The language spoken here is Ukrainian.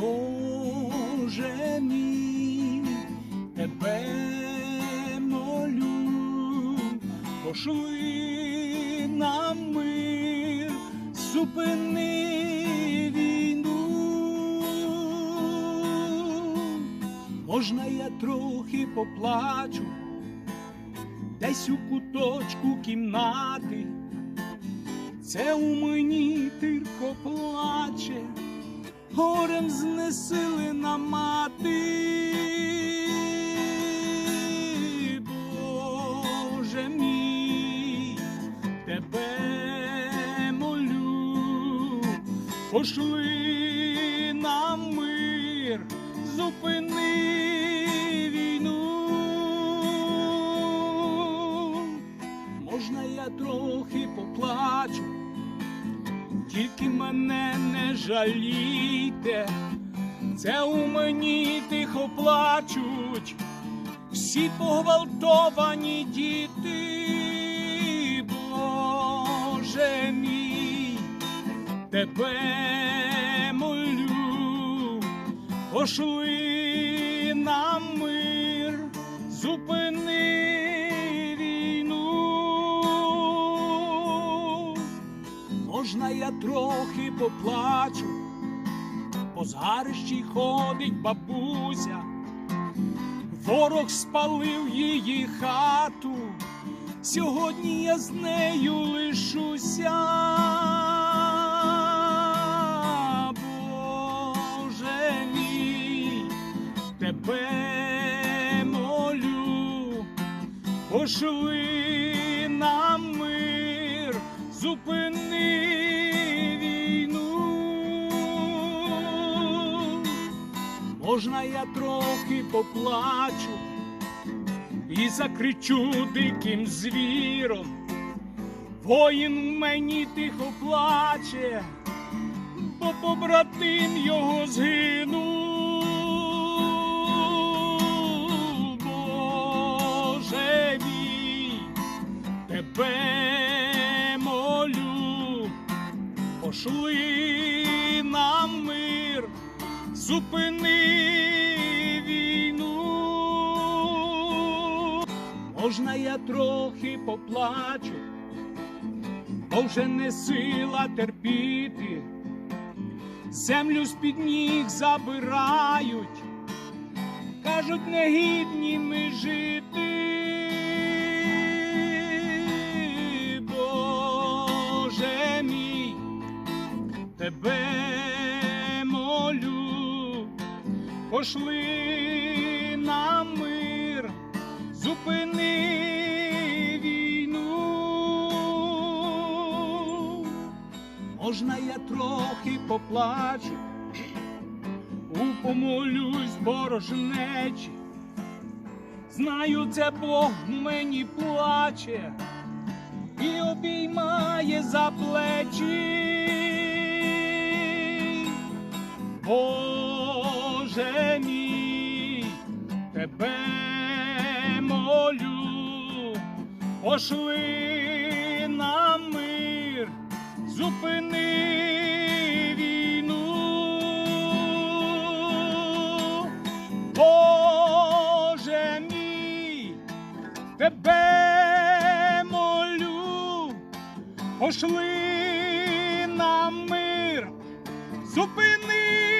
Боже мій, тебе молю, пошли нам мир, зупини війну. Можна я трохи поплачу, десь у куточку кімнати. Це у мені тирко плаче, горем знесилена мати. Боже мій, тебе молю, пошли нам мир, зупини війну. Можна я трохи поплачу, тільки мене не жалійте, це у мені тихо плачуть всі погвалтовані діти, Боже мій, тебе молю, пошли нам мир, зупини Можна я трохи поплачу, по згарищі ходить бабуся, ворог спалив її хату, сьогодні я з нею лишуся. Боже мій, тебе молю, пошли нам мир, зупини війну. Можна я трохи поплачу і закричу диким звіром. Воїн в мені тихо плаче, бо побратим його згинув. Пошли нам мир, зупини війну. Можна я трохи поплачу, бо вже не сила терпіти, землю з-під ніг забирають, кажуть, негідні ми жити. Пошли нам мир, зупини війну. Можна я трохи поплачу, упомолюсь борожнечі. Знаю, це Бог мені плаче і обіймає за плечі. Боже тебе молю, пошли нам мир, зупини війну. Боже мій, тебе молю, пошли нам мир, зупини